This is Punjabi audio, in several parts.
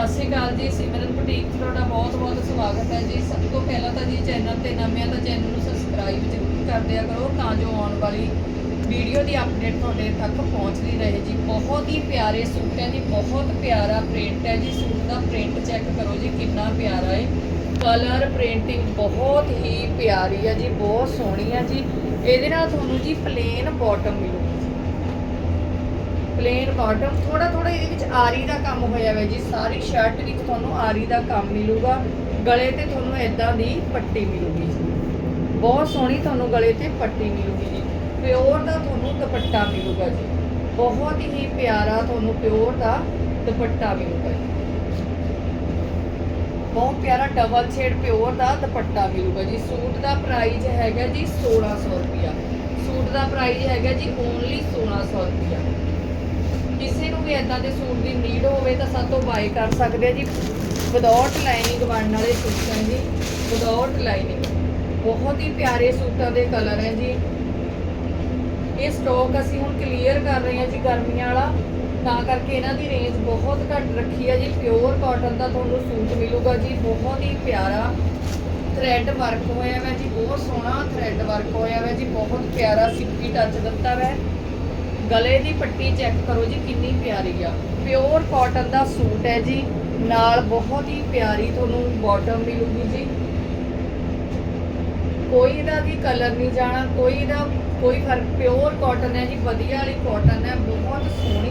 ਸਤਿ ਸ਼੍ਰੀ ਅਕਾਲ ਜੀ ਸਿਮਰਨ ਬੁਟੀਕ 'ਚ ਤੁਹਾਡਾ ਬਹੁਤ-ਬਹੁਤ ਸਵਾਗਤ ਹੈ ਜੀ। ਸਭ ਤੋਂ ਪਹਿਲਾਂ ਤਾਂ ਜੀ ਚੈਨਲ ਤੇ ਨਵੇਂ ਆ ਤਾਂ ਚੈਨਲ ਨੂੰ ਸਬਸਕ੍ਰਾਈਬ ਜ਼ਰੂਰ ਕਰ ਦਿਆ ਕਰੋ ਤਾਂ ਜੋ ਆਉਣ ਵਾਲੀ ਵੀਡੀਓ ਦੀ ਅਪਡੇਟ ਤੁਹਾਡੇ ਤੱਕ ਪਹੁੰਚਦੀ ਰਹੇ ਜੀ। ਬਹੁਤ ਹੀ ਪਿਆਰੇ ਸੂਟ ਹੈ ਜੀ, ਬਹੁਤ ਪਿਆਰਾ ਪ੍ਰਿੰਟ ਹੈ ਜੀ। ਸੂਟ ਦਾ ਪ੍ਰਿੰਟ ਚੈੱਕ ਕਰੋ ਜੀ, ਕਿੰਨਾ ਪਿਆਰਾ ਹੈ ਕਲਰ ਪ੍ਰਿੰਟਿੰਗ ਬਹੁਤ ਹੀ ਪਿਆਰੀ ਹੈ ਜੀ, ਬਹੁਤ ਸੋਹਣੀ ਹੈ ਜੀ। ਇਹਦੇ ਨਾਲ ਤੁਹਾਨੂੰ ਜੀ ਪਲੇਨ ਬਾਟਮ ਮਿਲੂਗੀ। ਪਲੇਨ ਬਾਟਮ ਥੋੜਾ ਥੋੜਾ ਇਹਦੇ ਵਿੱਚ ਆਰੀ ਦਾ ਕੰਮ ਹੋਇਆ ਹੋਇਆ ਜੀ। ਸਾਰੀ ਸ਼ਰਟ ਵਿੱਚ ਤੁਹਾਨੂੰ ਆਰੀ ਦਾ ਕੰਮ ਮਿਲੂਗਾ। ਗਲੇ ਤੇ ਤੁਹਾਨੂੰ ਇਦਾਂ ਦੀ ਪੱਟੀ ਮਿਲੂਗੀ ਜੀ। ਬਹੁਤ ਸੋਹਣੀ ਤੁਹਾਨੂੰ ਗਲੇ ਤੇ ਪੱਟੀ ਮਿਲੂਗੀ ਜੀ। ਪਿਓਰ ਦਾ ਤੁਹਾਨੂੰ ਦੁਪੱਟਾ ਮਿਲੂਗਾ ਜੀ। ਬਹੁਤ ਹੀ ਪਿਆਰਾ ਤੁਹਾਨੂੰ ਪਿਓਰ ਦਾ ਦੁਪੱਟਾ ਮਿਲੂਗਾ ਜੀ। ਬਹੁਤ ਪਿਆਰਾ ਡਬਲ ਸ਼ੇਡ ਪਿਓਰ ਦਾ ਦੁਪੱਟਾ ਮਿਲੂਗਾ ਜੀ। ਸੂਟ ਦਾ ਪ੍ਰਾਈਸ ਹੈਗਾ ਜੀ 1600 ਰੁਪਿਆ ਸੂਟ ਦਾ ਪ੍ਰਾਈਸ ਹੈਗਾ ਜੀ ਓਨਲੀ 1600 ਰੁਪਿਆ ਕਿਸੇ ਨੂੰ ਵੀ ਇਦਾਂ ਦੇ ਸੂਟ ਦੀ ਨੀਡ ਹੋਵੇ ਤਾਂ ਸਾਤੋਂ ਬਾਈ ਕਰ ਸਕਦੇ ਆ ਜੀ। ਵਿਦਆਊਟ ਲਾਈਨਿੰਗ ਬਣਨ ਵਾਲੇ ਸੂਟ ਹੈ ਜੀ। ਵਿਦਆਊਟ ਲਾਈਨਿੰਗ ਬਹੁਤ ਹੀ ਪਿਆਰੇ ਸੂਟਾਂ ਦੇ ਕਲਰ ਹੈ ਜੀ। ਇਹ ਸਟਾਕ ਅਸੀਂ ਹੁਣ ਕਲੀਅਰ ਕਰ ਰਹੇ ਹਾਂ ਜੀ ਗਰਮੀਆਂ ਵਾਲਾ। ਤਾਂ ਕਰਕੇ ਇਹਨਾਂ ਦੀ ਰੇਂਜ ਬਹੁਤ ਘੱਟ ਰੱਖੀ ਹੈ ਜੀ। ਪਿਓਰ ਕਾਟਨ ਦਾ ਤੁਹਾਨੂੰ ਸੂਟ ਮਿਲੂਗਾ ਜੀ। ਬਹੁਤ ਹੀ ਪਿਆਰਾ ਥ੍ਰੈਡ ਵਰਕ ਹੋਇਆ ਹੋਇਆ ਜੀ। ਬਹੁਤ ਸੋਹਣਾ ਥ੍ਰੈਡ ਵਰਕ ਹੋਇਆ ਹੋਇਆ ਜੀ। ਬਹੁਤ ਪਿਆਰਾ ਸਿੱਪੀ ਟੱਚ ਦਿੱਤਾ ਹੋਇਆ ਹੈ ਗਲੇ ਦੀ ਪੱਟੀ ਚੈੱਕ ਕਰੋ ਜੀ, ਕਿੰਨੀ ਪਿਆਰੀ ਆ। ਪਿਓਰ ਕਾਟਨ ਦਾ ਸੂਟ ਹੈ ਜੀ। ਨਾਲ ਬਹੁਤ ਹੀ ਪਿਆਰੀ ਤੁਹਾਨੂੰ ਬਾਟਮ ਮਿਲੂਗੀ ਜੀ। ਕੋਈ ਦਾ ਵੀ ਕਲਰ ਨਹੀਂ ਜਾਣਾ, ਕੋਈ ਦਾ ਕੋਈ ਫ਼ਰਕ ਪਿਓਰ ਕਾਟਨ ਹੈ ਜੀ, ਵਧੀਆ ਵਾਲੀ ਕਾਟਨ ਹੈ, ਬਹੁਤ ਸੋਹਣੀ।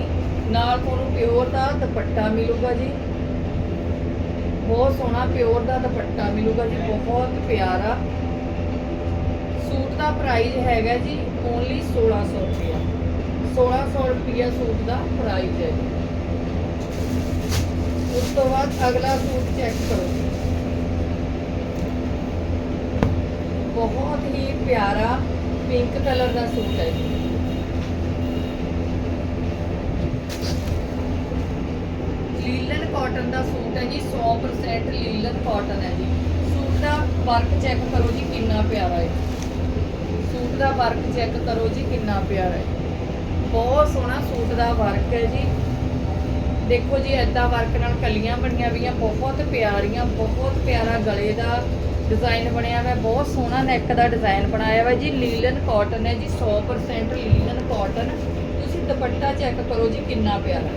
ਨਾਲ ਤੁਹਾਨੂੰ ਪਿਓਰ ਦਾ ਦੁਪੱਟਾ ਮਿਲੂਗਾ ਜੀ। ਬਹੁਤ ਸੋਹਣਾ ਪਿਓਰ ਦਾ ਦੁਪੱਟਾ ਮਿਲੂਗਾ ਜੀ, ਬਹੁਤ ਪਿਆਰਾ। ਸੂਟ ਦਾ ਪ੍ਰਾਈਸ ਹੈਗਾ ਜੀ ਓਨਲੀ 1600 ਰੁਪਇਆ। 1600 ਰੁਪਇਆ ਸੂਟ ਦਾ ਪ੍ਰਾਈਸ ਹੈ ਉਸ ਤੋਂ ਬਾਅਦ ਅਗਲਾ ਸੂਟ ਚੈੱਕ ਕਰੋ। ਬਹੁਤ ਹੀ ਪਿਆਰਾ ਪਿੰਕ ਕਲਰ ਦਾ ਸੂਟ ਹੈ ਲੀਲਨ ਕਾਟਨ ਦਾ ਸੂਟ ਹੈ ਜੀ 100% ਲੀਲਨ ਕਾਟਨ ਹੈ ਜੀ। ਸੂਟ ਦਾ ਵਰਕ ਚੈੱਕ ਕਰੋ ਜੀ, ਕਿੰਨਾ ਪਿਆਰਾ ਹੈ। ਸੂਟ ਦਾ ਵਰਕ ਚੈੱਕ ਕਰੋ ਜੀ, ਕਿੰਨਾ ਪਿਆਰਾ ਹੈ। ਬਹੁਤ ਸੋਹਣਾ ਸੂਟ ਦਾ ਵਰਕ ਹੈ ਜੀ। ਦੇਖੋ ਜੀ ਐਦਾਂ ਵਰਕ ਨਾਲ ਕਲੀਆਂ ਬਣੀਆਂ ਵੀਆਂ, ਬਹੁਤ ਪਿਆਰੀਆਂ, ਬਹੁਤ ਪਿਆਰਾ ਗਲੇ ਦਾ ਡਿਜ਼ਾਈਨ ਬਣਿਆ ਹੋਇਆ, ਬਹੁਤ ਸੋਹਣਾ ਨੈਕ ਦਾ ਡਿਜ਼ਾਈਨ ਬਣਾਇਆ ਹੋਇਆ ਜੀ। ਲੀਲਨ ਕਾਟਨ ਹੈ ਜੀ 100% ਲੀਲਨ ਕਾਟਨ ਤੁਸੀਂ ਦੁਪੱਟਾ ਚੈੱਕ ਕਰੋ ਜੀ, ਕਿੰਨਾ ਪਿਆਰਾ।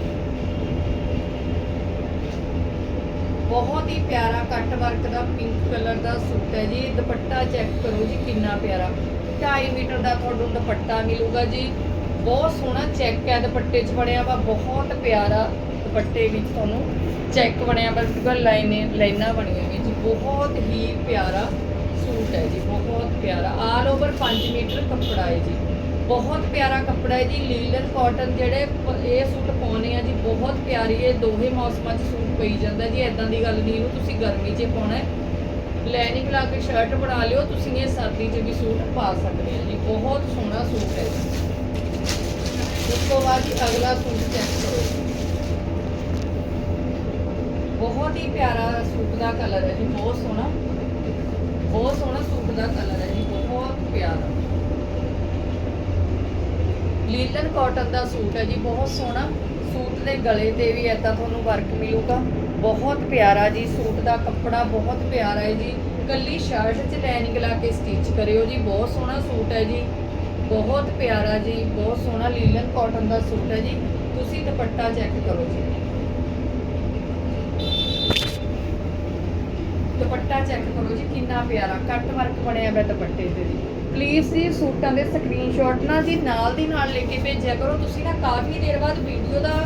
ਬਹੁਤ ਹੀ ਪਿਆਰਾ ਕੱਟ ਵਰਕ ਦਾ ਪਿੰਕ ਕਲਰ ਦਾ ਸੂਟ ਹੈ ਜੀ। ਦੁਪੱਟਾ ਚੈੱਕ ਕਰੋ ਜੀ, ਕਿੰਨਾ ਪਿਆਰਾ। 2.5 ਮੀਟਰ ਦਾ ਤੁਹਾਨੂੰ ਦੁਪੱਟਾ ਮਿਲੂਗਾ ਜੀ। ਬਹੁਤ ਸੋਹਣਾ ਚੈੱਕ ਹੈ, ਦੁਪੱਟੇ 'ਚ ਬਣਿਆ ਵਾ, ਬਹੁਤ ਪਿਆਰਾ ਦੁਪੱਟੇ ਵਿੱਚ ਤੁਹਾਨੂੰ ਚੈੱਕ ਬਣਿਆ ਵਾ ਬਿਲਕੁਲ ਲਾਈਨੇ, ਲਾਈਨਾਂ ਬਣੀਆਂ ਹੋਈਆਂ ਜੀ, ਬਹੁਤ ਹੀ ਪਿਆਰਾ ਸੂਟ ਹੈ ਜੀ, ਬਹੁਤ ਪਿਆਰਾ ਆਲ ਓਵਰ 5 ਮੀਟਰ ਕੱਪੜਾ ਹੈ ਜੀ, ਬਹੁਤ ਪਿਆਰਾ ਕੱਪੜਾ ਹੈ ਜੀ, ਲੀਲਨ ਕਾਟਨ ਜਿਹੜੇ ਪ- ਇਹ ਸੂਟ ਪਾਉਣੇ ਆ ਜੀ, ਬਹੁਤ ਪਿਆਰੀ ਹੈ ਦੋਹੇ ਮੌਸਮਾਂ 'ਚ ਸੂਟ ਪਈ ਜਾਂਦਾ ਜੀ ਐਦਾਂ ਦੀ ਗੱਲ ਨਹੀਂ, ਇਹਨੂੰ ਤੁਸੀਂ ਗਰਮੀ 'ਚ ਪਾਉਣਾ ਹੈ। ਲਾਈਨਿੰਗ ਲਾ ਕੇ ਸ਼ਰਟ ਬਣਾ ਲਿਓ, ਤੁਸੀਂ ਇਹ ਸਰਦੀ 'ਚ ਵੀ ਸੂਟ ਪਾ ਸਕਦੇ ਆ ਜੀ, ਬਹੁਤ ਸੋਹਣਾ ਸੂਟ ਹੈ ਜੀ। ਉਸ ਤੋਂ ਬਾਅਦ ਜੀ ਅਗਲਾ ਸੂਟ ਚੈੱਕ ਕਰੋ। ਬਹੁਤ ਹੀ ਪਿਆਰਾ ਸੂਟ ਦਾ ਕਲਰ ਹੈ ਜੀ, ਬਹੁਤ ਸੋਹਣਾ। ਬਹੁਤ ਸੋਹਣਾ ਸੂਟ ਦਾ ਕਲਰ ਹੈ ਜੀ, ਬਹੁਤ ਪਿਆਰਾ। ਲੀਲਨ ਕਾਟਨ ਦਾ ਸੂਟ ਹੈ ਜੀ, ਬਹੁਤ ਸੋਹਣਾ। ਸੂਟ ਦੇ ਗਲੇ ਤੇ ਵੀ ਐਦਾਂ ਤੁਹਾਨੂੰ ਵਰਕ ਮਿਲੂਗਾ। ਬਹੁਤ ਪਿਆਰਾ ਜੀ, ਸੂਟ ਦਾ ਕੱਪੜਾ ਬਹੁਤ ਪਿਆਰਾ ਹੈ ਜੀ। ਕੱਲੀ ਸ਼ਰਟ 'ਚ ਲਾਈਨਿੰਗ ਲਾ ਕੇ ਸਟਿਚ ਕਰਿਓ ਜੀ, ਬਹੁਤ ਸੋਹਣਾ ਸੂਟ ਹੈ ਜੀ। ਬਹੁਤ ਪਿਆਰਾ ਜੀ, ਬਹੁਤ ਸੋਹਣਾ ਲੀਲਨ ਕਾਟਨ ਦਾ ਸੂਟ ਹੈ ਜੀ। ਤੁਸੀਂ ਦੁਪੱਟਾ ਚੈੱਕ ਕਰੋ ਜੀ। ਦੁਪੱਟਾ ਚੈੱਕ ਕਰੋ ਜੀ, ਕਿੰਨਾ ਪਿਆਰਾ। ਕੱਟ ਵਰਕ ਬਣਿਆ ਹੋਇਆ ਦੁਪੱਟੇ ਤੇ ਜੀ। ਪਲੀਜ਼ ਜੀ, ਸੂਟਾਂ ਦੇ ਸਕਰੀਨਸ਼ਾਟ ਨਾ ਜੀ, ਨਾਲ ਦੀ ਨਾਲ ਲੈ ਕੇ ਭੇਜਿਆ ਕਰੋ। ਤੁਸੀਂ ਨਾ ਕਾਫੀ ਦੇਰ ਬਾਅਦ ਵੀਡੀਓ ਦਾ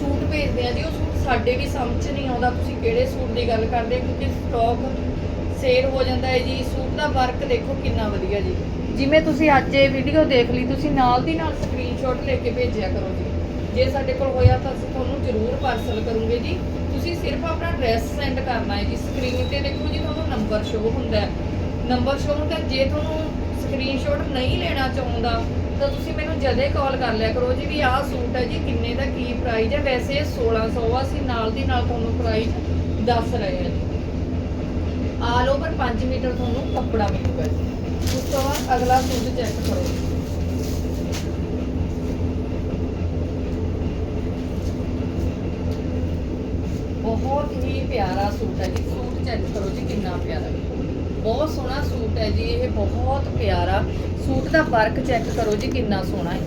ਸੂਟ ਭੇਜਦੇ ਆ ਜੀ। ਉਹ ਸੂਟ ਸਾਡੇ ਵੀ ਸਮਝ 'ਚ ਨਹੀਂ ਆਉਂਦਾ ਤੁਸੀਂ ਕਿਹੜੇ ਸੂਟ ਦੀ ਗੱਲ ਕਰਦੇ ਕਿਉਂਕਿ ਸਟਾਕ ਸੇਲ ਹੋ ਜਾਂਦਾ ਹੈ ਜੀ। ਸੂਟ ਦਾ ਵਰਕ ਦੇਖੋ ਕਿੰਨਾ ਵਧੀਆ ਜੀ। ਜਿਵੇਂ ਤੁਸੀਂ ਅੱਜ ਇਹ ਵੀਡੀਓ ਦੇਖ ਲਈ, ਤੁਸੀਂ ਨਾਲ ਦੀ ਨਾਲ ਸਕਰੀਨਸ਼ਾਟ ਲੈ ਕੇ ਭੇਜਿਆ ਕਰੋ ਜੀ। ਜੇ ਸਾਡੇ ਕੋਲ ਹੋਇਆ ਤਾਂ ਅਸੀਂ ਤੁਹਾਨੂੰ ਜ਼ਰੂਰ ਪਾਰਸਲ ਕਰੂੰਗੇ ਜੀ। ਤੁਸੀਂ ਸਿਰਫ ਆਪਣਾ ਐਡਰੈਸ ਸੈਂਡ ਕਰਨਾ ਹੈ ਜੀ। ਸਕਰੀਨ ਤੇ ਦੇਖੋ ਜੀ, ਤੁਹਾਨੂੰ ਨੰਬਰ ਸ਼ੋ ਹੁੰਦਾ ਹੈ। ਨੰਬਰ ਸ਼ੋ ਹੁੰਦਾ ਜੇ ਤੁਹਾਨੂੰ ਸਕਰੀਨਸ਼ਾਟ ਨਹੀਂ ਲੈਣਾ ਚਾਹੁੰਦਾ, ਤਾਂ ਤੁਸੀਂ ਮੈਨੂੰ ਜਦੇ ਕਾਲ ਕਰ ਲਿਆ ਕਰੋ ਜੀ ਵੀ ਆਹ ਸੂਟ ਹੈ ਜੀ, ਕਿੰਨੇ ਦਾ ਕੀ ਪ੍ਰਾਈਸ ਹੈ। ਵੈਸੇ ਇਹ 1600 ਆ, ਅਸੀਂ ਨਾਲ ਦੀ ਨਾਲ ਤੁਹਾਨੂੰ ਪ੍ਰਾਈਸ ਦੱਸ ਰਹੇ ਹਾਂ ਜੀ। ਆਲ ਓਵਰ 5 ਮੀਟਰ ਤੁਹਾਨੂੰ ਕੱਪੜਾ ਮਿਲੂਗਾ ਜੀ। ਉਸ ਤੋਂ ਬਾਅਦ ਅਗਲਾ ਸੂਟ ਚੈੱਕ ਕਰੋ। ਬਹੁਤ ਹੀ ਪਿਆਰਾ ਸੂਟ ਹੈ ਜੀ। ਸੂਟ ਚੈੱਕ ਕਰੋ ਜੀ ਕਿੰਨਾ ਪਿਆਰਾ। ਬਹੁਤ ਸੋਹਣਾ ਸੂਟ ਹੈ ਜੀ, ਇਹ ਬਹੁਤ ਪਿਆਰਾ। ਸੂਟ ਦਾ ਵਰਕ ਚੈੱਕ ਕਰੋ ਜੀ ਕਿੰਨਾ ਸੋਹਣਾ ਹੈ।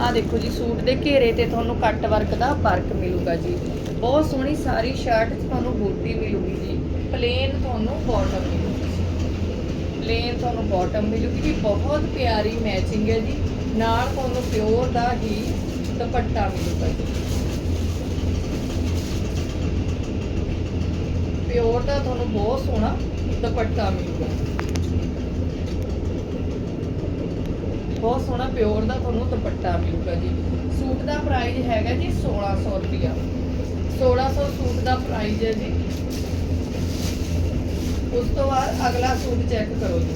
ਆਹ ਦੇਖੋ ਜੀ, ਸੂਟ ਦੇ ਘੇਰੇ ਤੇ ਤੁਹਾਨੂੰ ਕੱਟ ਵਰਕ ਦਾ ਵਰਕ ਮਿਲੂਗਾ ਜੀ। ਬਹੁਤ ਸੋਹਣੀ ਸਾਰੀ ਸ਼ਰਟ 'ਚ ਤੁਹਾਨੂੰ ਬੂਟੀ ਮਿਲੂਗੀ ਜੀ। ਪਲੇਨ ਤੁਹਾਨੂੰ ਬਾਟਮ ਮਿਲੂਗੀ। ਪਲੇਨ ਤੁਹਾਨੂੰ ਬਾਟਮ ਮਿਲੂਗੀ ਜੀ। ਬਹੁਤ ਪਿਆਰੀ ਮੈਚਿੰਗ ਹੈ ਜੀ। ਨਾਲ ਤੁਹਾਨੂੰ ਪਿਓਰ ਦਾ ਹੀ ਦੁਪੱਟਾ ਮਿਲੂਗਾ ਜੀ। ਪਿਓਰ ਦਾ ਤੁਹਾਨੂੰ ਬਹੁਤ ਸੋਹਣਾ ਦੁਪੱਟਾ ਮਿਲੂਗਾ। ਬਹੁਤ ਸੋਹਣਾ ਪਿਓਰ ਦਾ ਤੁਹਾਨੂੰ ਦੁਪੱਟਾ ਮਿਲੂਗਾ ਜੀ। ਸੂਟ ਦਾ ਪ੍ਰਾਈਸ ਹੈਗਾ ਜੀ 1600 ਰੁਪਿਆ 1600 ਸੂਟ ਦਾ ਪ੍ਰਾਈਸ ਹੈ ਜੀ। ਉਸ ਤੋਂ ਬਾਅਦ ਅਗਲਾ ਸੂਟ ਚੈੱਕ ਕਰੋ ਜੀ।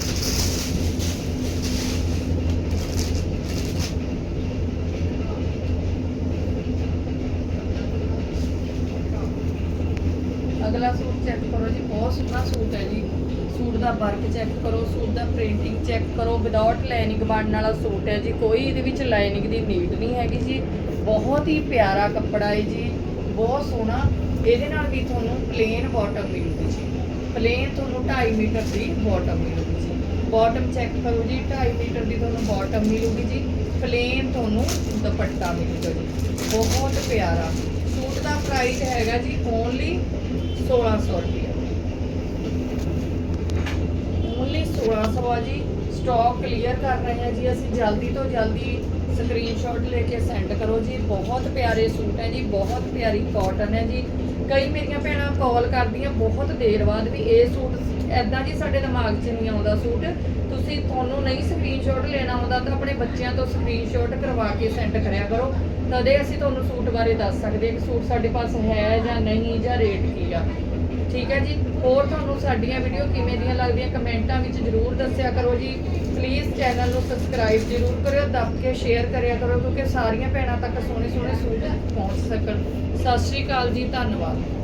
ਅਗਲਾ ਸੂਟ ਚੈੱਕ ਕਰੋ ਜੀ, ਬਹੁਤ ਸੋਹਣਾ ਸੂਟ ਹੈ ਜੀ। ਸੂਟ ਦਾ ਵਰਕ ਚੈੱਕ ਕਰੋ, ਸੂਟ ਦਾ ਪ੍ਰਿੰਟਿੰਗ ਚੈੱਕ ਕਰੋ ਵਿਦਆਊਟ ਲਾਈਨਿੰਗ ਬਣਨ ਵਾਲਾ ਸੂਟ ਹੈ ਜੀ। ਕੋਈ ਇਹਦੇ ਵਿੱਚ ਲਾਈਨਿੰਗ ਦੀ ਨੀਡ ਨਹੀਂ ਹੈਗੀ ਜੀ। ਬਹੁਤ ਹੀ ਪਿਆਰਾ ਕੱਪੜਾ ਹੈ ਜੀ। ਬਹੁਤ ਸੋਹਣਾ। ਇਹਦੇ ਨਾਲ ਵੀ ਤੁਹਾਨੂੰ ਪਲੇਨ ਬਾਟਮ ਮਿਲੂਗੀ ਜੀ। ਪਲੇਨ ਤੁਹਾਨੂੰ 2.5 ਮੀਟਰ ਦੀ ਬਾਟਮ ਮਿਲੂਗੀ ਜੀ। ਬਾਟਮ ਚੈੱਕ ਕਰੋ ਜੀ 2.5 ਮੀਟਰ ਦੀ ਤੁਹਾਨੂੰ ਬਾਟਮ ਮਿਲੂਗੀ ਜੀ। ਪਲੇਨ ਤੁਹਾਨੂੰ ਦੁਪੱਟਾ ਮਿਲੂਗਾ ਜੀ। ਬਹੁਤ ਪਿਆਰਾ। ਸੂਟ ਦਾ ਪ੍ਰਾਈਸ ਹੈਗਾ ਜੀ ਓਨਲੀ 1600 ਰੁਪਏ। ਓਨਲੀ 1600 ਆ ਜੀ। ਸਟਾਕ ਕਲੀਅਰ ਕਰ ਰਹੇ ਹਾਂ ਜੀ ਅਸੀਂ। ਜਲਦੀ ਤੋਂ ਜਲਦੀ ਸਕਰੀਨਸ਼ਾਟ ਲੈ ਕੇ ਸੈਂਡ ਕਰੋ ਜੀ। ਬਹੁਤ ਪਿਆਰੇ ਸੂਟ ਹੈ ਜੀ। ਬਹੁਤ ਪਿਆਰੀ ਕਾਟਨ ਹੈ ਜੀ। ਕਈ ਮੇਰੀਆਂ ਭੈਣਾਂ ਕਾਲ ਕਰਦੀਆਂ ਬਹੁਤ ਦੇਰ ਬਾਅਦ ਵੀ ਇਹ ਸੂਟ ਐਦਾਂ ਜੀ ਸਾਡੇ ਦਿਮਾਗ 'ਚ ਨਹੀਂ ਆਉਂਦਾ ਸੂਟ। ਤੁਸੀਂ ਤੁਹਾਨੂੰ ਨਹੀਂ ਸਕਰੀਨਸ਼ਾਟ ਲੈਣਾ ਆਉਂਦਾ ਤਾਂ ਆਪਣੇ ਬੱਚਿਆਂ ਤੋਂ ਸਕਰੀਨਸ਼ਾਟ ਕਰਵਾ ਕੇ ਸੈਂਡ ਕਰਿਆ ਕਰੋ। ਤਦੇ ਅਸੀਂ ਤੁਹਾਨੂੰ ਸੂਟ ਬਾਰੇ ਦੱਸ ਸਕਦੇ ਹਾਂ ਕਿ ਸੂਟ ਸਾਡੇ ਪਾਸ ਹੈ ਜਾਂ ਨਹੀਂ ਜਾਂ ਰੇਟ ਕੀ ਆ। ਠੀਕ ਹੈ ਜੀ। ਹੋਰ ਤੁਹਾਨੂੰ ਸਾਡੀਆਂ ਵੀਡੀਓ ਕਿਵੇਂ ਦੀਆਂ ਲੱਗਦੀਆਂ ਕਮੈਂਟਾਂ ਵਿੱਚ ਜਰੂਰ ਦੱਸਿਆ ਕਰੋ ਜੀ। ਪਲੀਜ਼ ਚੈਨਲ ਨੂੰ ਸਬਸਕ੍ਰਾਈਬ ਜਰੂਰ ਕਰਿਓ, ਦੱਬ ਕੇ ਸ਼ੇਅਰ ਕਰਿਆ ਕਰੋ, ਕਿਉਂਕਿ ਸਾਰੀਆਂ ਭੈਣਾਂ ਤੱਕ ਸੋਹਣੇ ਸੋਹਣੇ ਸੂਟ ਪਹੁੰਚ ਸਕਣ। ਸਤਿ ਸ਼੍ਰੀ ਅਕਾਲ ਜੀ, ਧੰਨਵਾਦ।